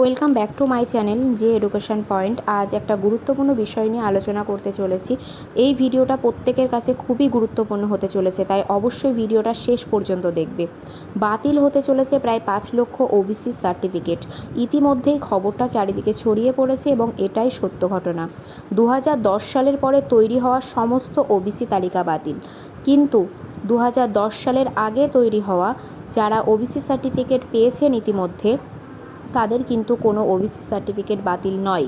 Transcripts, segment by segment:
Welcome back to my channel যে education point. আজ একটা গুরুত্বপূর্ণ বিষয় নিয়ে আলোচনা করতে চলেছি। এই ভিডিওটা প্রত্যেকের কাছে খুবই গুরুত্বপূর্ণ হতে চলেছে, তাই অবশ্যই ভিডিওটা শেষ পর্যন্ত দেখবে। বাতিল হতে চলেছে প্রায় পাঁচ লক্ষ ওবিসি সার্টিফিকেট। ইতিমধ্যেই খবরটা চারিদিকে ছড়িয়ে পড়েছে এবং এটাই সত্য ঘটনা। দু হাজার দশ সালের পরে তৈরি হওয়া সমস্ত ওবিসি তালিকা বাতিল। কিন্তু দু হাজার দশ সালের আগে তৈরি হওয়া যারা ওবিসি সার্টিফিকেট পেয়েছেন ইতিমধ্যে তাদের কিন্তু কোনো ওবিসি সার্টিফিকেট বাতিল নয়।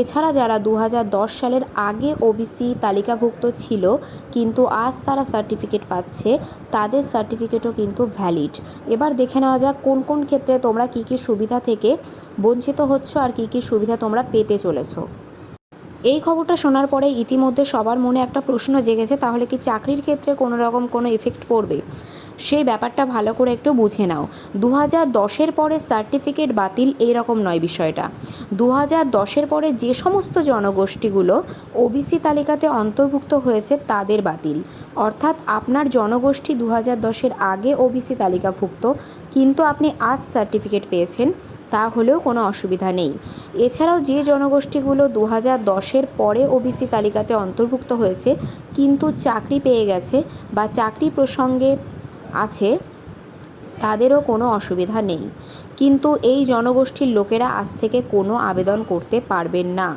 এছাড়া যারা দু হাজার দশ সালের আগে ওবিসি তালিকাভুক্ত ছিল, কিন্তু আজ তারা সার্টিফিকেট পাচ্ছে, তাদের সার্টিফিকেটও কিন্তু ভ্যালিড এবার দেখে নেওয়া যাক কোন কোন ক্ষেত্রে তোমরা কী কী সুবিধা থেকে বঞ্চিত হচ্ছ আর কী কী সুবিধা তোমরা পেতে চলেছো। এই খবরটা শোনার পরে ইতিমধ্যে সবার মনে একটা প্রশ্ন জেগেছে, তাহলে কি চাকরির ক্ষেত্রে কোনো রকম কোনো এফেক্ট পড়বে? সেই ব্যাপারটা ভালো করে একটু বুঝে নাও। দু হাজার দশের পরে সার্টিফিকেট বাতিল এই রকম নয় বিষয়টা। দু হাজার দশের পরে যে সমস্ত জনগোষ্ঠীগুলো ওবিসি তালিকাতে অন্তর্ভুক্ত হয়েছে তাদের বাতিল। অর্থাৎ আপনার জনগোষ্ঠী দু হাজার দশের আগে ওবিসি তালিকাভুক্ত, কিন্তু আপনি আজ সার্টিফিকেট পেয়েছেন, তা হলেও কোনো অসুবিধা নেই। এছাড়াও যে জনগোষ্ঠীগুলো দু হাজার দশের পরে ওবিসি তালিকাতে অন্তর্ভুক্ত হয়েছে, কিন্তু চাকরি পেয়ে গেছে বা চাকরি প্রসঙ্গে আছে, তাদেরও কোনো অসুবিধা নেই। কিন্তু এই জনগোষ্ঠীর লোকেরা আজ থেকে কোনো আবেদন করতে পারবেন না।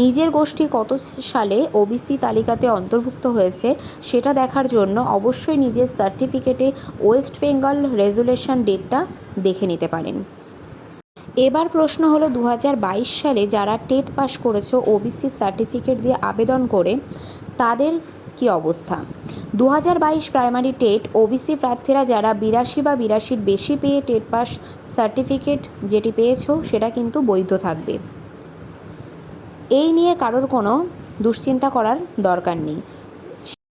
নিজের গোষ্ঠী কত সালে ওবিসি তালিকাতে অন্তর্ভুক্ত হয়েছে, সেটা দেখার জন্য অবশ্যই নিজের সার্টিফিকেটে ওয়েস্ট বেঙ্গল রেজুলেশন ডেটটা দেখে নিতে পারেন। এবার প্রশ্ন হলো দু হাজার বাইশ সালে যারা টেট পাস করেছ ওবিসি সার্টিফিকেট দিয়ে আবেদন করে তাদের কি অবস্থা? দু হাজার বাইশ প্রাইমারি টেট, ওবিসি প্রার্থীরা যারা বিরাশি বা বিরাশির বেশি পেয়ে টেট পাস সার্টিফিকেট যেটি পেয়েছ, সেটা কিন্তু বৈধ থাকবে। এই নিয়ে কারোর কোনো দুশ্চিন্তা করার দরকার নেই।